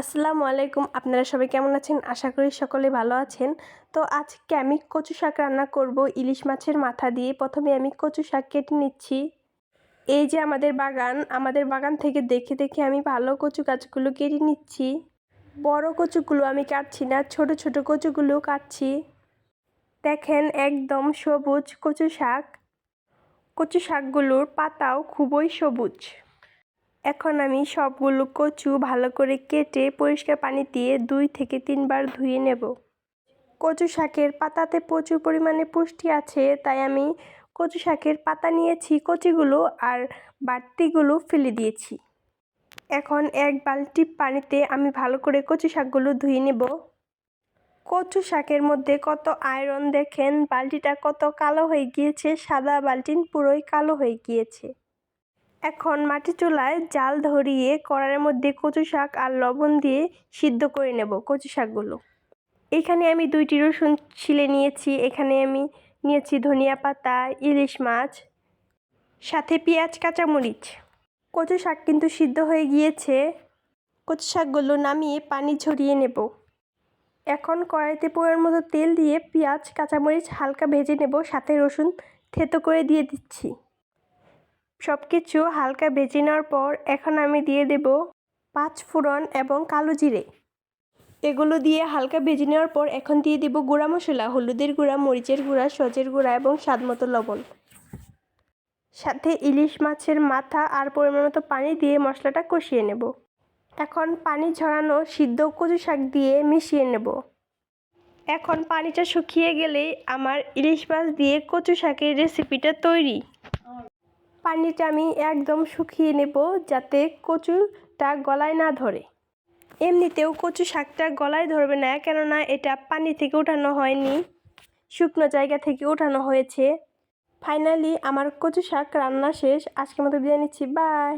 আসসালামু আলাইকুম। আপনারা সবাই কেমন আছেন? আশা করি সকলে ভালো আছেন। তো আজকে আমি কচু শাক রান্না করব। ইলিশ মাছের মাথা দিয়ে প্রথমে আমি কচু শাক কেটে নিচ্ছি। এই যে আমাদের বাগান আমাদের বাগান থেকে দেখে দেখে আমি ভালো কচু গাছগুলো কেটে নিচ্ছি। বড় কচুগুলো আমি কাটছি না, ছোট ছোট কচুগুলো কাটছি। দেখেন একদম সবুজ কচু শাক। কচু শাকগুলোর পাতাও খুবই সবুজ। এখন আমি সবগুলো কচু ভালো করে কেটে পরিষ্কার পানি দিয়ে দুই থেকে তিনবার ধুয়ে নেব। কচু শাকের পাতাতে প্রচুর পরিমাণে পুষ্টি আছে, তাই আমি কচু শাকের পাতা নিয়েছি, কচিগুলো আর বাড়তিগুলো ফেলে দিয়েছি। এখন এক বালতি পানিতে আমি ভালো করে কচু শাকগুলো ধুয়ে নেব। কচু শাকের মধ্যে কত আয়রন দেখেন, বালতিটা কত কালো হয়ে গিয়েছে, সাদা বালতিন পুরোই কালো হয়ে গিয়েছে। এখন মাটি চুলায় জাল ধরিয়ে কড়াইয়ের মধ্যে কচু শাক আর লবণ দিয়ে সিদ্ধ করে নেব কচু শাকগুলো। এখানে আমি দুইটি রসুন ছিলে নিয়েছি। এখানে আমি নিয়েছি ধনিয়া পাতা, ইলিশ মাছ, সাথে পেঁয়াজ, কাঁচামরিচ। কচু শাক কিন্তু সিদ্ধ হয়ে গিয়েছে। কচু শাকগুলো নামিয়ে পানি ঝরিয়ে নেব। এখন কড়াইতে পোড়ার মতো তেল দিয়ে পেঁয়াজ, কাঁচামরিচ হালকা ভেজে নেব। সাথে রসুন থেতো করে দিয়ে দিচ্ছি। সব কিছু হালকা ভেজে নেওয়ার পর এখন আমি দিয়ে দেব পাঁচ ফোড়ন এবং কালো জিরে। এগুলো দিয়ে হালকা ভেজে নেওয়ার পর এখন দিয়ে দেব গুঁড়া মশলা, হলুদের গুঁড়া, মরিচের গুঁড়া, সজের গুঁড়া এবং স্বাদ মতো লবণ। সাথে ইলিশ মাছের মাথা আর পরিমাণ মতো পানি দিয়ে মশলাটা কষিয়ে নেব। এখন পানি ঝরানো সিদ্ধ কচু শাক দিয়ে মিশিয়ে নেব। এখন পানিটা শুকিয়ে গেলেই আমার ইলিশ মাছ দিয়ে কচু শাকের রেসিপিটা তৈরি। পানিটা আমি একদম শুকিয়ে নেব যাতে কচুটা গলায় না ধরে। এমনিতেও কচু শাকটা গলায় ধরবে না, কেননা এটা পানি থেকে ওঠানো হয়নি, শুকনো জায়গা থেকে ওঠানো হয়েছে। ফাইনালি আমার কচু শাক রান্না শেষ। আজকের মতো বিদায় নিচ্ছি, বাই।